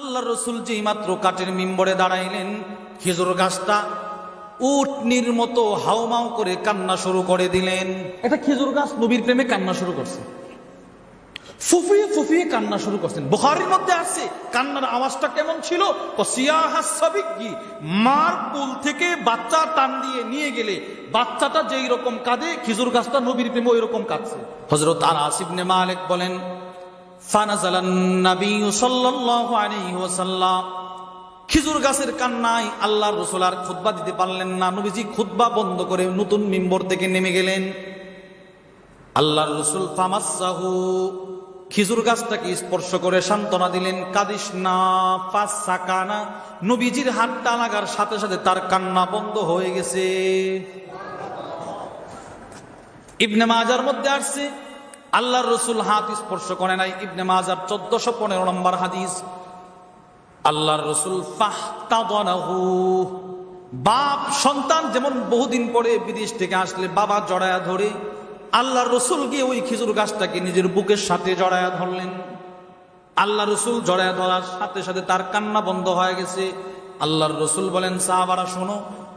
আল্লাহ রসুল যেই মাত্র কাঠের মিম্বরে দাঁড়াইলেন, খেজুর গাছটা উটনির মতো হাউমাউ করে কান্না শুরু করে দিলেন। এটা খেজুর গাছ নবীর প্রেমে কান্না শুরু করছে। ফুফিয়ে ফুফিয়ে কান্না শুরু করছেন। বুখারির মধ্যে আসছে কান্নার আওয়াজটা কেমন ছিল? মার কুল থেকে বাচ্চা টান দিয়ে নিয়ে গেলে বাচ্চাটা যেই রকম কাঁদে, খেজুর গাছটা নবীর প্রেমে ওই রকম কাঁদছে। হজরত আনাস ইবনে মালিক বলেন ফানাজালান নবী সাল্লাল্লাহু আলাইহি ওয়াসাল্লাম। খেজুর গাছের কান্নায় আল্লাহ রসুল আর খুতবা দিতে পারলেন না। নবীজি খুতবা বন্ধ করে নতুন মিম্বর থেকে নেমে গেলেন। আল্লাহর রসুল ফামাসাহু। খিজুর গাছটাকে স্পর্শ করে সান্ত্বনা দিলেন, কাদিস না। নবীজির হাতটা লাগার সাথে সাথে তার কান্না বন্ধ হয়ে গেছে। ইবনে মাজার মধ্যে আসছে। আল্লাহর রসুল হাত স্পর্শ করে নাই। ইবনে মাজার চোদ্দশো পনেরো নম্বর হাদিস। আল্লাহর রসুল বাপ, সন্তান যেমন বহুদিন পরে বিদেশ থেকে আসলে বাবা জড়ায়া ধরে, আল্লাহর রসুল গিয়ে ওই খেজুর গাছটাকে নিজের বুকের সাথে জড়ায়া ধরলেন। আল্লাহ রসুল জড়ায়া ধরার সাথে সাথে তার কান্না বন্ধ হয়ে গেছে। আল্লাহর রসুল বলেন, সাহাবারা, শোনো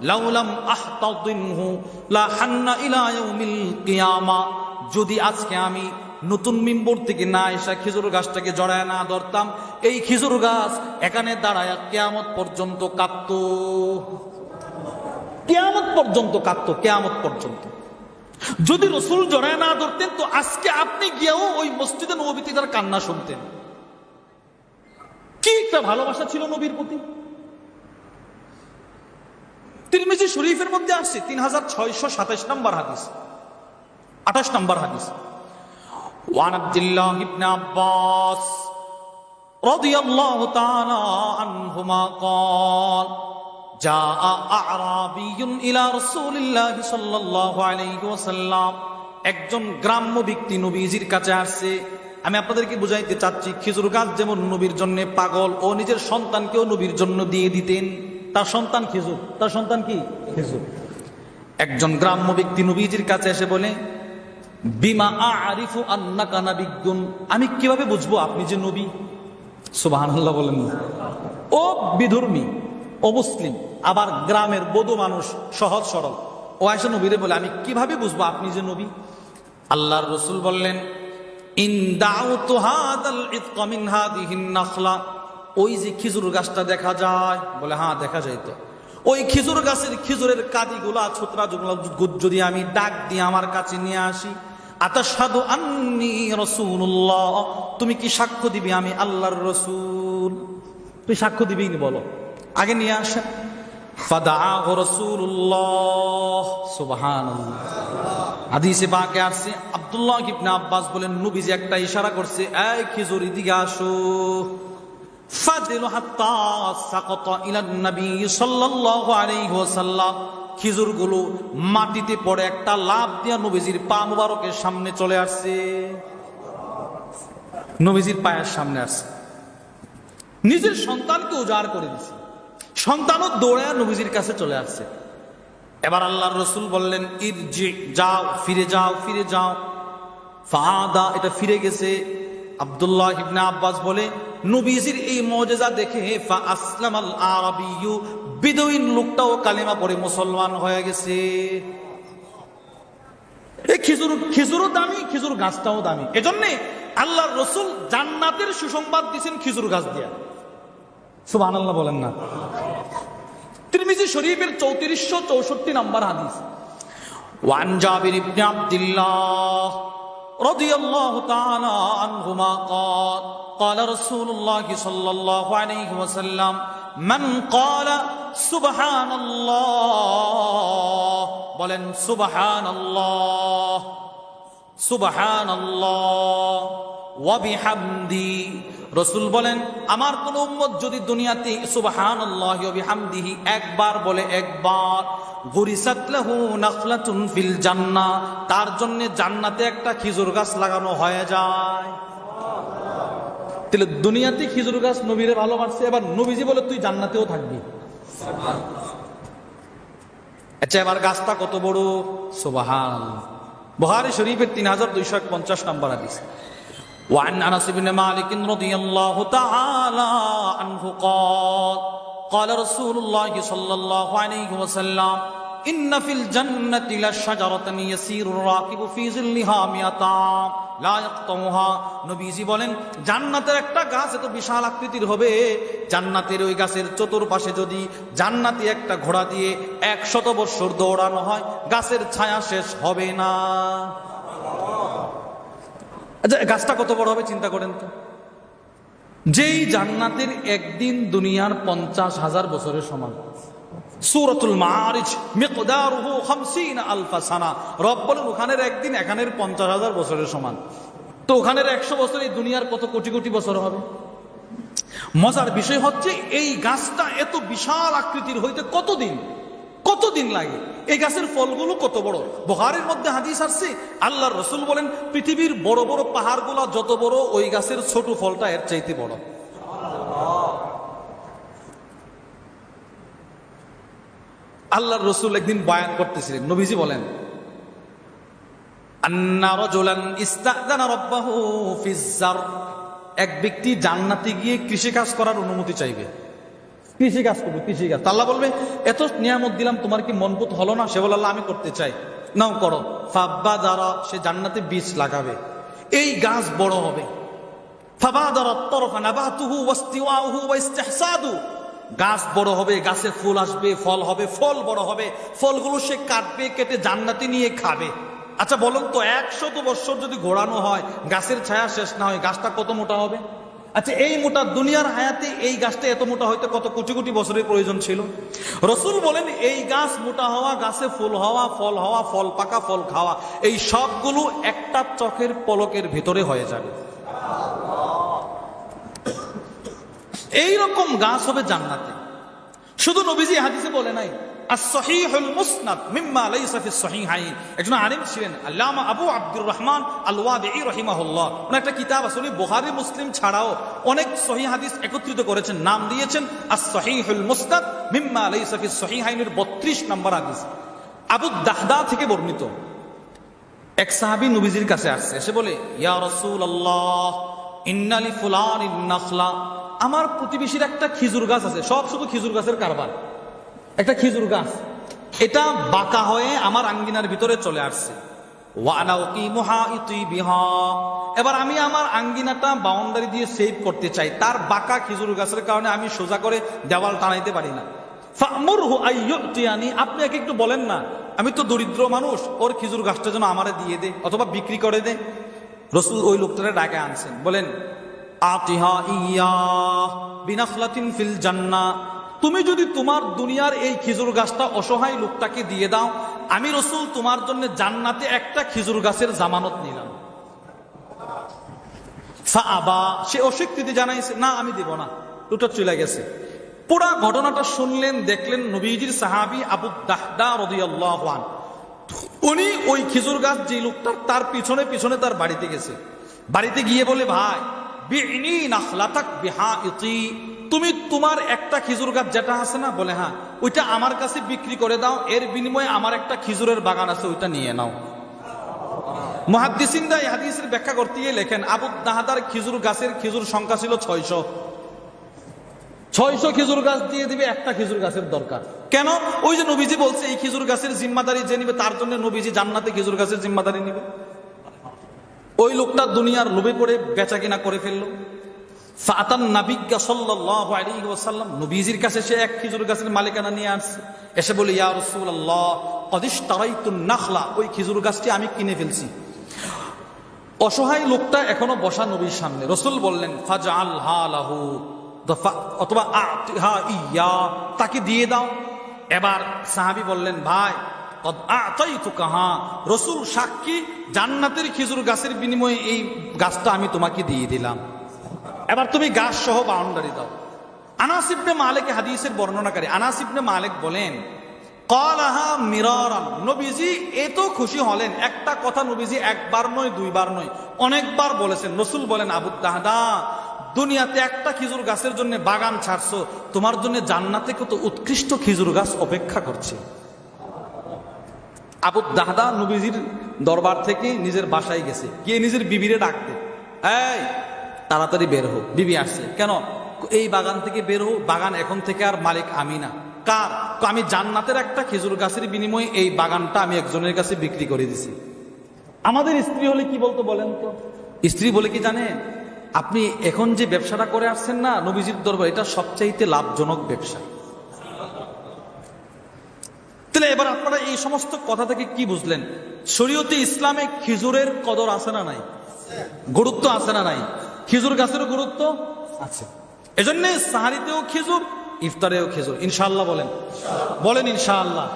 লাউলাম আহতাদিনহু, লা হান্না ইলা ইয়াউমিল কিয়ামা। যদি আজকে আমি নতুন মিম্বর থেকে না এসা খেজুর গাছটাকে জড়ায় না ধরতাম, এই খেজুর গাছ এখানে দাঁড়ায় কেয়ামত পর্যন্ত কাঁদত। কেয়ামত পর্যন্ত কাঁদত, কেয়ামত পর্যন্ত। যদি রসুল জড়ায় না ধরতেন, তো আজকে আপনি গিয়েও ওই মসজিদে নবীতে তার কান্না শুনতেন। কি একটা ভালোবাসা ছিল নবীর প্রতি। তিরমিজি শরীফের মধ্যে আসছে, তিন হাজার ছয়শো সাতাশ নম্বর হাদিস। আঠাশ নম্বর হাদিস وعن عبد الله بن عباس رضي الله تعالى عنهما قال جاء أعرابي إلى رسول الله صلى الله عليه وسلم একজন গ্রাম্য ব্যক্তি নবীজির কাছে আসছে আমি আপনাদেরকে বুঝাইতে চাচ্ছি খেজুর গাছ যেমন নবীর জন্য পাগল ও নিজের সন্তানকেও নবীর জন্য দিয়ে দিতেন তার সন্তান খেজুর তার সন্তান কি খেজুর একজন গ্রাম্য ব্যক্তি নবীজির কাছে এসে বলে বিমা আরিফু আন্না কানা বিজ্ঞুন আমি কীভাবে বুঝব আপনি যে নবী? সুবাহান্লাহ বলেন। ও বিধর্মী, ও মুসলিম, আবার গ্রামের বধু মানুষ, সহজ সরল। ও আয়সা নবীরে বলে, আমি কীভাবে বুঝব আপনি যে নবী? আল্লাহর রসুল বললেন ওই যে খেজুর গাছটা দেখা যায়। বলে হ্যাঁ দেখা যায় তো। ওই খেজুর গাছের খেজুরের কাদিগুলা যেগুলো যদি আমি ডাক দিয়ে আমার কাছে নিয়ে আসি আতাসাদু আন্নি রসুল্লাহ তুমি কি সাক্ষ্য দিবি আমি আল্লাহর রসুল? তুই সাক্ষ্য দিবি বলো। আগে নিয়ে আসেন হাদিসে বাকে আসছে, আব্দুল্লাহ ইবনে আব্বাস বলেন, নবীজি একটা ইশারা করছে, এই খেজুর এদিকে আসো। খেজুরগুলো মাটিতে পড়ে একটা লাভ দিয়া নবীজির পা মুবারকের সামনে চলে আসছে। নবীজির পায়ের সামনে আসছে। নিজের সন্তানকে উজাড় করে দিছে। সন্তানও দৌড়ায় নবীজির কাছে চলে আসছে। এবার আল্লাহর রসুল বললেন, ইরজি, যাও, ফিরে যাও ফিরে যাও। ফাদা, এটা ফিরে গেছে। আবদুল্লাহ ইবনে আব্বাস বলে নবীজির এই মজেজা দেখে ফা আসলাম আল আরবিয়ু বিদউইন লোকটাও কালেমা পড়ে মুসলমান হয়ে গেছে এই খেজুর খেজুরও দামি খেজুর গাছটাও দামি এজন্যে আল্লাহর রসুল জান্নাতের সুসংবাদ দিয়েছেন খেজুর গাছ দিয়া সুবহানাল্লাহ বলেন না তিরমিজি শরীফের চৌত্রিশশো চৌষট্টি নম্বর হাদিস وعن جابر بن عبد الله رضي الله تعالى عنهما قال قال رسول الله صلى الله عليه وسلم من قال سبحان الله বলেন সুবহান আল্লাহ সুবহান আল্লাহ ওয়াবিহামদি রসুল বলেন আমার কোন উম্মত যদি দুনিয়াতে সুবহান আল্লাহ বিহামদিহি একবার বলে একবার গুরিসাত লাহু নাখলাতুন ফিল জান্নাহ তার জন্য জান্নাতে একটা খেজুর গাছ লাগানো হয়ে যায় তাহলে দুনিয়াতে খেজুর গাছ নবীরে ভালোবাসছে এবার নবীজি বলে তুই জান্নাতেও থাকবি আচ্ছা এবার গাছটা কত বড় সুবাহান বুহারি শরীফের তিন হাজার দুইশো পঞ্চাশ নম্বর হাদিস وعن انس بن مالك رضي الله تعالى عنه قال قال رسول الله صلى الله عليه وسلم ইন্না ফিল জান্নাতি লাশাজারাতান ইয়াসিরুর রাকিবু ফি জিল্লিহা মিয়াতা। লা ইয়াকতামুহা। নবীজি বলেন, জান্নাতের একটা গাছ এত বিশাল আকৃতির হবে, জান্নাতের ওই গাছের চতুর্পাশে যদি জান্নাতি একটা ঘোড়া দিয়ে একশত বৎসর দৌড়ানো হয়, গাছের ছায়া শেষ হবে না। আচ্ছা গাছটা কত বড় হবে চিন্তা করেন তো। যেই জান্নাতের একদিন দুনিয়ার পঞ্চাশ হাজার বছরের সমান। সুরতুল মারিজ মিকদারুহু খামসিনা আলফা সানা। রব বলেন ওখানের একদিন, এখানের পঞ্চাশ হাজার বছরের সমান। তো ওখানের একশো বছর এই দুনিয়ার কত কোটি কোটি বছর হবে? মজার বিষয় হচ্ছে, এই গাছটা এত বিশাল আকৃতির হইতে কতদিন? কতদিন লাগে? এই গাছের ফলগুলো কত বড়? বহারের মধ্যে হাদিস আসছে আল্লাহ রসুল বলেন, পৃথিবীর বড় বড় পাহাড়গুলা যত বড়, ওই গাছের ছোট ফলটা এর চাইতে বড়। আল্লাহর রসুল একদিন বয়ান করতেছিলেন নবীজি বলেন এক ব্যক্তি জান্নাতে গিয়ে কৃষিকাজ করার অনুমতি চাইবে। কৃষিকাজ করবে কৃষিকাজ। তা আল্লাহ বলবে এত নিয়ামত দিলাম তোমার কি মনপুত হলো না? সে বলে আল্লাহ আমি করতে চাই। নাও করো। ফাব্বা দ্বারা সে জান্নাতে বীজ লাগাবে। এই গাছ বড় হবে। ফাবাদারা তরফা নাবাতুহু ওয়াস্তিওয়াহু ওয়াইস্তিহসাদু। গাছ বড় হবে, গাছে ফুল আসবে, ফল হবে, ফল বড় হবে, ফলগুলো সে কাটবে, কেটে জান্নাতে নিয়ে খাবে। আচ্ছা বলুন তো, একশত বৎসর যদি ঘোরানো হয়, গাছের ছায়া শেষ না হয়, গাছটা কত মোটা হবে? আচ্ছা এই মোটা দুনিয়ার হায়াতে এই গাছটা এত মোটা হইতে কত কোটি কোটি বছরের প্রয়োজন ছিল? রসুল বলেন, এই গাছ মোটা হওয়া, গাছে ফুল হওয়া, ফল হওয়া, ফল পাকা, ফল খাওয়া, এই সবগুলো একটা চোখের পলকের ভিতরে হয়ে যাবে। এই রকম গাছ হবে জান্নাতে। শুধু নবীজি হাদিসে বলে নাই একজন ছিলেন আবু আব্দুর রহমান একটা কিতাব বুখারী, মুসলিম ছাড়াও অনেক হাদিস একত্রিত করেছেন, নাম দিয়েছেন fi as-sahihayn এর 32 নম্বর হাদিস। আবু দাহদা থেকে বর্ণিত। এক সাহাবী নবীজির কাছে আসছে, এসে বলে, ইয়া রাসূলুল্লাহ ইন্নালি ফুলানিন নাখলা। আমার প্রতিবেশীর একটা খেজুর গাছ আছে, সব শুধু খেজুর গাছের কারবার। একটা খেজুর গাছ। এটা বাঁকা হয়ে আমার আঙ্গিনার ভিতরে চলে আসছে। এবার আমি আমার আঙ্গিনাটা বাউন্ডারি দিয়ে সেভ করতে চাই। তার বাঁকা খেজুর গাছের কারণে আমি সোজা করে দেওয়াল টানাইতে পারি না। আপনি একে একটু বলেন না, আমি তো দরিদ্র মানুষ, ওর খেজুর গাছটা যেন আমারে দিয়ে দে অথবা বিক্রি করে দে। রসুল ওই লোকটারে ডাকে আনছেন, বলেন তুমি যদি তোমার দুনিয়ার এই খেজুর গাছটা অসহায় লোকটাকে দিয়ে দাও, আমি রসুল তোমার জন্য জান্নাতে একটা খেজুর গাছের জামানত নিলাম। সে অস্বীকৃতি জানাইছে, না, আমি দিব না লোকটা চলে গেছে। পুরা ঘটনাটা শুনলেন, দেখলেন নবীজির সাহাবি আবু দাহদা উনি ওই খেজুর গাছ যে লোকটার, তার পিছনে পিছনে তার বাড়িতে গেছে। বাড়িতে গিয়ে বলে, ভাই তুমি তোমার একটা খেজুর গাছ যেটা আছে না, বলে হ্যাঁ ওইটা আমার কাছে বিক্রি করে দাও, এর বিনিময়ে আমার একটা খেজুরের বাগান আছে, ওইটা নিয়ে নাও। মহাদ্দিসিন্দা এই ব্যাখ্যা করতে গিয়ে লেখেন, আবু দাহাদার খেজুর গাছের খেজুর সংখ্যা ছিল ছয়শো। ছয়শো খেজুর গাছ দিয়ে দিবে একটা খেজুর গাছের দরকার। কেন? ওই যে নবীজি বলছে, এই খেজুর গাছের জিম্মাদারি যে নিবে, তার জন্য নবীজি জান্নাতে খেজুর গাছের জিম্মাদারি নিবে। ওই লোকটা দুনিয়ার লোভে পড়ে বেচা কিনা করে ফেলল। ফাতান নাবিজ্ঞা সাল্লাল্লাহু আলাইহি ওয়াসাল্লাম, নবীজির কাছে সে এক খেজুর গাছের মালিকানা নিয়ে আসছে। এসে বলে, ইয়া রাসূলুল্লাহ কদিশ তারাইতুন নাখলা, ওই খেজুর গাছটি আমি কিনে ফেলছি। অসহায় লোকটা এখনও বসা নবীর সামনে। রসুল বললেন ফাজাল হালাহু অথবা আতিহা ইয়া তাকে দিয়ে দাও। এবার সাহাবি বললেন, ভাই কাহা রসুল সাক্ষী জান্নাতের খেজুর গাছের বিনিময়ে এই গাছটা আমি তোমাকে দিয়ে দিলাম। এবার তুমি গাছ সহ বাউন্ডারি দাও। আনাসিবনে মালিক হাদিসের বর্ণনাকারী আনাসিবনে মালিক বলেন, কলাহা মিরারান। নবীজি এত খুশি হলেন, একটা কথা নবীজি একবার নয়, দুইবার নয়, অনেকবার বলেছেন। রসুল বলেন, আবু দাহদা দুনিয়াতে একটা খেজুর গাছের জন্য বাগান ছাড়ছো, তোমার জন্য জান্নাতে কত উৎকৃষ্ট খেজুর গাছ অপেক্ষা করছে। আবু দাহদা নবীজির দরবার থেকে নিজের বাসায় গেছে। গিয়ে নিজের বিবিরে ডাকতে, এই, তাড়াতাড়ি বের হোক বিবি আসছে, কেন? এই বাগান থেকে বের হো বাগান এখন থেকে আর মালিক আমি না। কার? আমি জান্নাতের একটা খেজুর গাছের বিনিময়ে এই বাগানটা আমি একজনের কাছে বিক্রি করে দিছি। আমাদের স্ত্রী হলে কি বলতো বলেন তো? স্ত্রী বলে কি জানে? আপনি এখন যে ব্যবসাটা করে আসছেন না, নবীজির দরবার এটা সবচাইতে লাভজনক ব্যবসা। তাহলে এবার আপনারা এই সমস্ত কথা থেকে কি বুঝলেন? শরীয়তে ইসলামে খিজুরের কদর আছে না নাই? গুরুত্ব আছে না নাই? খিজুর গাছের গুরুত্ব আছে। এজন্য সাহারিতেও খিজুর, ইফতারেও খেজুর। ইনশাল্লাহ বলেন। বলেন ইনশাআল্লাহ।